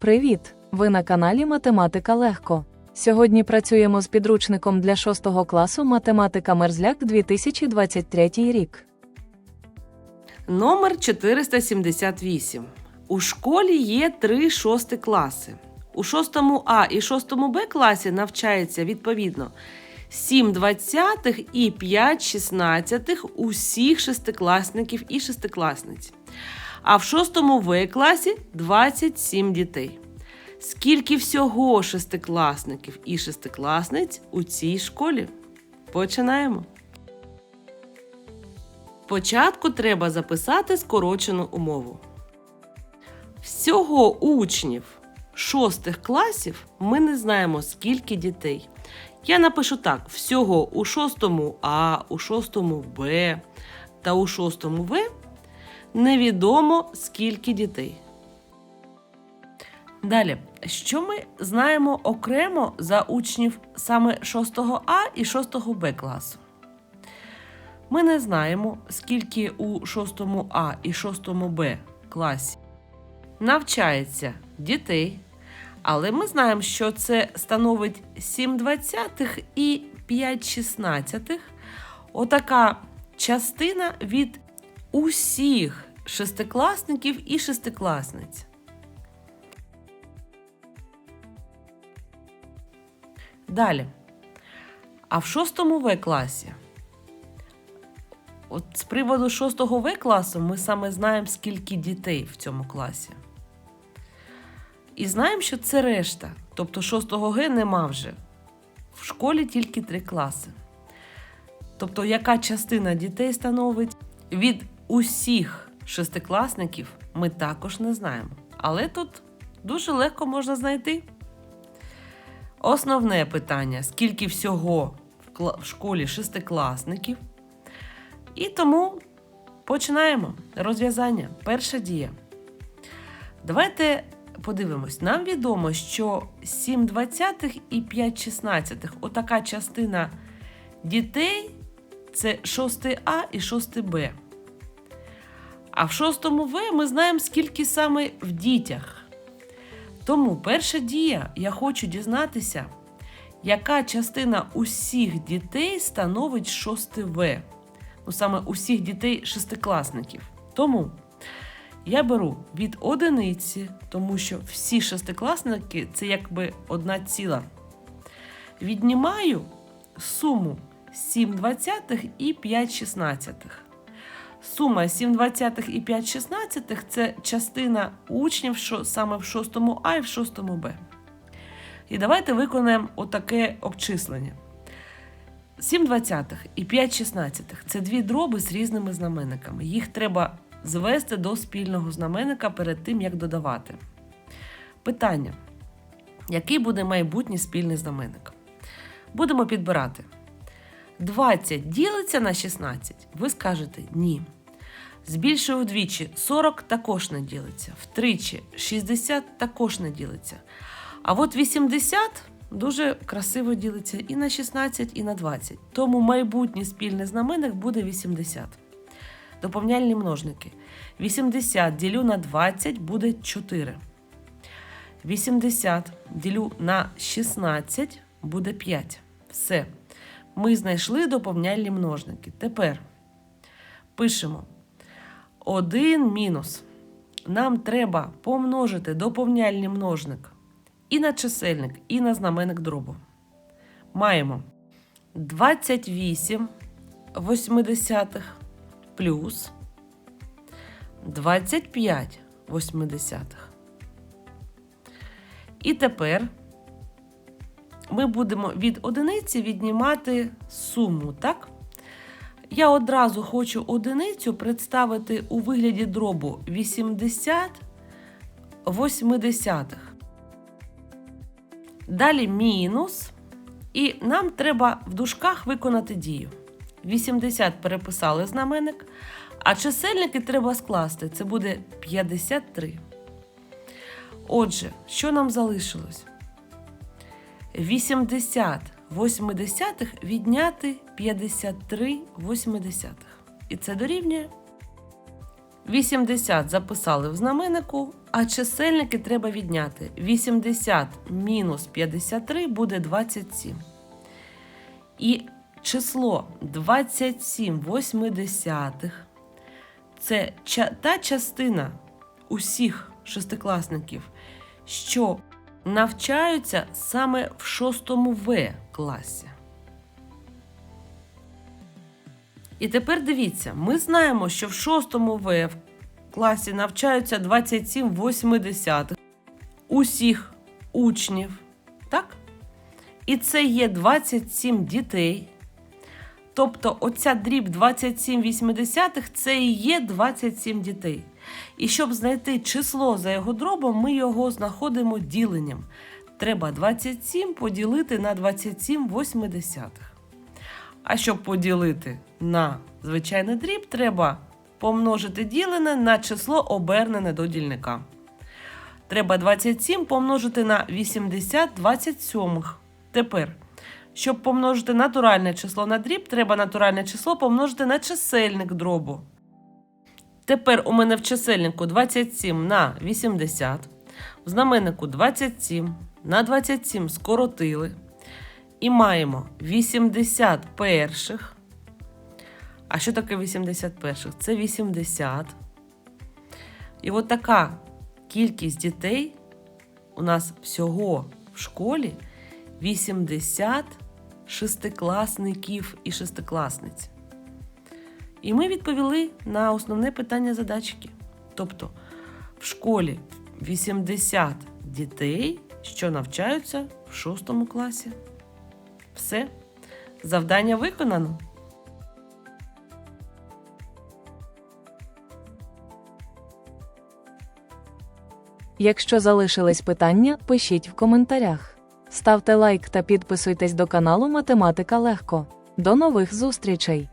Привіт! Ви на каналі Математика Легко. Сьогодні працюємо з підручником для 6 класу Математика Мерзляк 2023 рік. Номер 478. У школі є три шости класи. У 6 А і 6 Б класі навчається відповідно 7 двадцятих і 5 шістнадцятих усіх шестикласників і шестикласниць. А в 6 В класі 27 дітей. Скільки всього шестикласників і шестикласниць у цій школі? Починаємо. Спочатку треба записати скорочену умову. Всього учнів шостих класів ми не знаємо, скільки дітей. Я напишу так: всього у шостому А, у шостому Б та у шостому В невідомо скільки дітей. Далі, що ми знаємо окремо за учнів саме 6 А і 6 Б класу? Ми не знаємо, скільки у 6 А і 6 Б класі навчається дітей, але ми знаємо, що це становить 7 двадцятих і 5 шістнадцятих. Отака частина від усіх шестикласників і шестикласниць. Далі. А в 6 В класі От з приводу 6 В класу ми саме знаємо, скільки дітей в цьому класі. І знаємо, що це решта. Тобто 6 Г нема вже. В школі тільки три класи. Тобто, яка частина дітей становить від усіх шестикласників, ми також не знаємо. Але тут дуже легко можна знайти. Основне питання: скільки всього в школі шестикласників? І тому починаємо розв'язання. Перша дія. Давайте подивимось. Нам відомо, що 7 двадцятих і 5 шістнадцятих отака частина дітей це 6 А і 6 Б. А в 6 В ми знаємо, скільки саме в дітях. Тому перша дія, я хочу дізнатися, яка частина усіх дітей становить 6 В ну саме усіх дітей шестикласників. Тому я беру від одиниці, тому що всі шестикласники це якби одна ціла. Віднімаю суму 7 двадцятих і 5 шістнадцятих. Сума 7 двадцятих і 5 шістнадцятих це частина учнів, що саме в 6 А і в 6 Б. І давайте виконаємо отаке обчислення. 7 двадцятих і 5 шістнадцятих – це дві дроби з різними знаменниками. Їх треба звести до спільного знаменника перед тим, як додавати. Питання: який буде майбутній спільний знаменник? Будемо підбирати. 20 ділиться на 16. Ви скажете ні. Збільшую вдвічі 40 також не ділиться. Втричі 60 також не ділиться. А от 80 дуже красиво ділиться і на 16, і на 20. Тому майбутній спільний знаменник буде 80. Доповняльні множники. 80 ділю на 20 буде 4. 80 ділю на 16 буде 5. Все. Ми знайшли доповняльні множники. Тепер пишемо 1 мінус. Нам треба помножити доповняльний множник і на чисельник, і на знаменник дробу. Маємо 28 восьмидесятих плюс 25 восьмидесятих. І тепер ми будемо від одиниці віднімати суму, так? Я одразу хочу одиницю представити у вигляді дробу 80 восьмидесятих. Далі мінус. І нам треба в дужках виконати дію. 80 переписали знаменник, а чисельники треба скласти. Це буде 53. Отже, що нам залишилось? 80 восьмидесятих відняти 53 восьмидесятих. І це дорівнює 80 записали в знаменнику, а чисельники треба відняти. 80 мінус 53 буде 27. І число 27 восьмидесятих це та частина усіх шестикласників, що навчаються саме в 6 В класі. І тепер дивіться, ми знаємо, що в 6 В класі навчаються 27 восьмидесятих усіх учнів, так? І це є 27 дітей. Тобто оця дріб 27 вісімдесятих це і є 27 дітей. І щоб знайти число за його дробом, ми його знаходимо діленням. Треба 27 поділити на 27 восьмидесятих. А щоб поділити на звичайний дріб, треба помножити ділене на число обернене до дільника. Треба 27 помножити на 80 27. Тепер, щоб помножити натуральне число на дріб, треба натуральне число помножити на чисельник дробу. Тепер у мене в чисельнику 27 на 80, в знаменнику 27 на 27 скоротили. І маємо 80 перших. А що таке 80 перших? Це 80. І от така кількість дітей у нас всього в школі 80 шестикласників і шестикласниць. І ми відповіли на основне питання задачки. Тобто в школі 80 дітей, що навчаються в 6 класі. Все, завдання виконано. Якщо залишились питання, пишіть в коментарях. Ставте лайк та підписуйтесь до каналу Математика Легко. До нових зустрічей!